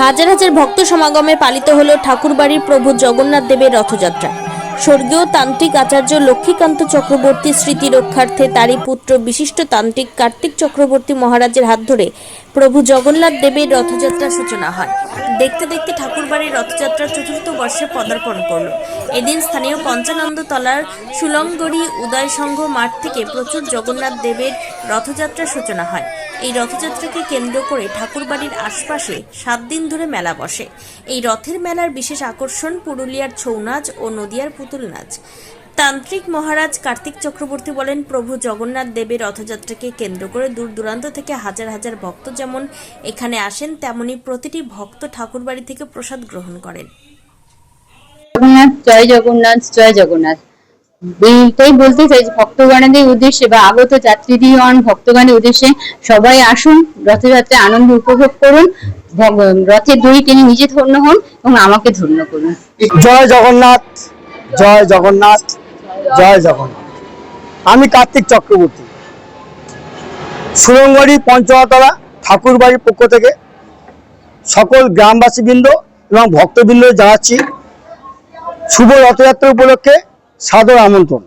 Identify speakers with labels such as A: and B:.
A: হাজার হাজার ভক্ত সমাগমে পালিত হলো ঠাকুরবাড়ির প্রভু জগন্নাথ দেবের রথযাত্রা। স্বর্গীয় তান্ত্রিক আচার্য লক্ষ্মীকান্ত চক্রবর্তী স্মৃতি রক্ষার্থে তারই পুত্র বিশিষ্ট তান্ত্রিক কার্তিক চক্রবর্তী মহারাজের হাত ধরে প্রভু জগন্নাথ দেবের রথযাত্রার সূচনা হয়। দেখতে দেখতে ঠাকুরবাড়ির রথযাত্রা চতুর্থ বর্ষে পদার্পণ করল। এদিন স্থানীয় পঞ্চানন্দ তলার সুলঙ্গড়ি উদয় সংঘ মাঠ থেকে প্রচুর জগন্নাথ দেবের রথযাত্রার সূচনা হয়। এই রথযাত্রাকে কেন্দ্র করে ঠাকুরবাড়ির আশপাশে সাত দিন ধরে মেলা বসে। এই রথের মেলার বিশেষ আকর্ষণ পুরুলিয়ার ছৌ নাচ ও নদিয়ার পুতুল নাচ। তান্ত্রিক মহারাজ কার্তিক চক্রবর্তী বলেন, প্রভু জগন্নাথ দেবের রথযাত্রাকে কেন্দ্র করে দূর দূরান্ত থেকে হাজার হাজার ভক্ত যেমন এখানে আসেন, তেমনি প্রতিটি ভক্ত ঠাকুরবাড়ি থেকে প্রসাদ গ্রহণ করেন।
B: জয় জগন্নাথ জয় জগন্নাথ। এইটাই বলতে চাই যে ভক্তগণের উদ্দেশ্যে বা আগত যাত্রীগণ ভক্তগণের উদ্দেশ্যে সবাই আসুন, রথযাত্রায় আনন্দ উপভোগ করুন রথের দড়ি টেনে নিজে ধন্য হন এবং আমাকে ধন্য করুন।
C: জয় জগন্নাথ জয় জগন্নাথ জয় জগন্নাথ। আমি কার্তিক চক্রবর্তী। সুরঙ্গড়ি পঞ্চমতলা, ঠাকুরবাড়ির পক্ষ থেকে সকল গ্রামবাসীবৃন্দ এবং ভক্তবৃন্দ জানাচ্ছি, শুভ রথযাত্রা উপলক্ষে সাদর আমন্ত্রণ।